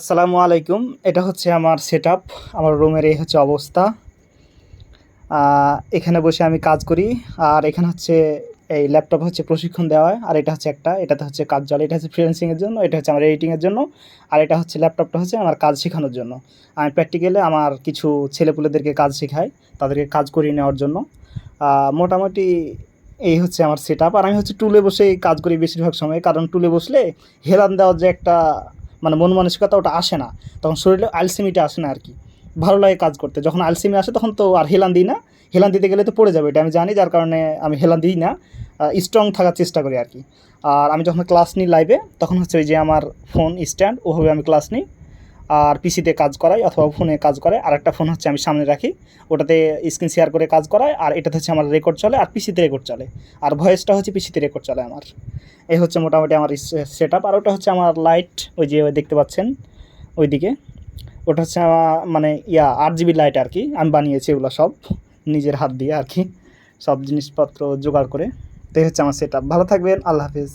আসসালামু আলাইকুম। এটা হচ্ছে আমার সেট আমার রুমের এই হচ্ছে অবস্থা। এখানে বসে আমি কাজ করি। আর এখানে হচ্ছে এই ল্যাপটপ হচ্ছে প্রশিক্ষণ দেওয়া হয়। আর এটা হচ্ছে একটা। এটাতে হচ্ছে কাজ চলে। এটা হচ্ছে ফ্রিল্যান্সিংয়ের জন্য। এটা হচ্ছে আমার এডিটিংয়ের জন্য। আর এটা হচ্ছে ল্যাপটপটা হচ্ছে আমার কাজ শেখানোর জন্য। আমি প্র্যাকটিক্যালে আমার কিছু ছেলেপুলেদেরকে কাজ শেখাই, তাদেরকে কাজ করিয়ে নেওয়ার জন্য। মোটামুটি এই হচ্ছে আমার সেট আর আমি হচ্ছে টুলে বসেই কাজ করি বেশিরভাগ সময়। কারণ টুলে বসলে হেলান দেওয়ার যে একটা মানে মন মানসিকতা ওটা আসে না। তখন শরীরে আলসিমিটা আসে না আর কি ভালো লাগে কাজ করতে। যখন আলসিমি আসে তখন তো আর হেলান দিই না। হেলান দিতে গেলে তো পড়ে যাবে, এটা আমি জানি। যার কারণে আমি হেলান দিই না। স্ট্রং থাকার চেষ্টা করি আর কি আর আমি যখন ক্লাস নিই লাইভে তখন হচ্ছে ওই যে আমার ফোন স্ট্যান্ড ওভাবে আমি ক্লাস নিই। আর পিসিতে কাজ করাই অথবা ফোনে কাজ করাই আর একটা ফোন হচ্ছে আমি সামনে রাখি, ওটাতে স্ক্রিন শেয়ার করে কাজ করাই আর এটাতে হচ্ছে আমার রেকর্ড চলে, আর পিসিতে রেকর্ড চলে। আর ভয়েসটা হচ্ছে পিসিতে রেকর্ড চলে আমার। এই হচ্ছে মোটামুটি আমার সেট আপ আর ওটা হচ্ছে আমার লাইট ওই যে দেখতে পাচ্ছেন, ওইদিকে। ওটা হচ্ছে আমার মানে ইয়া, আট জিবি লাইট আর কি। আমি বানিয়েছি এগুলো সব, নিজের হাত দিয়ে আর কি। সব জিনিসপত্র জোগাড় করে। তো হচ্ছে আমার সেট আপ ভালো থাকবেন, আল্লাহ হাফিজ।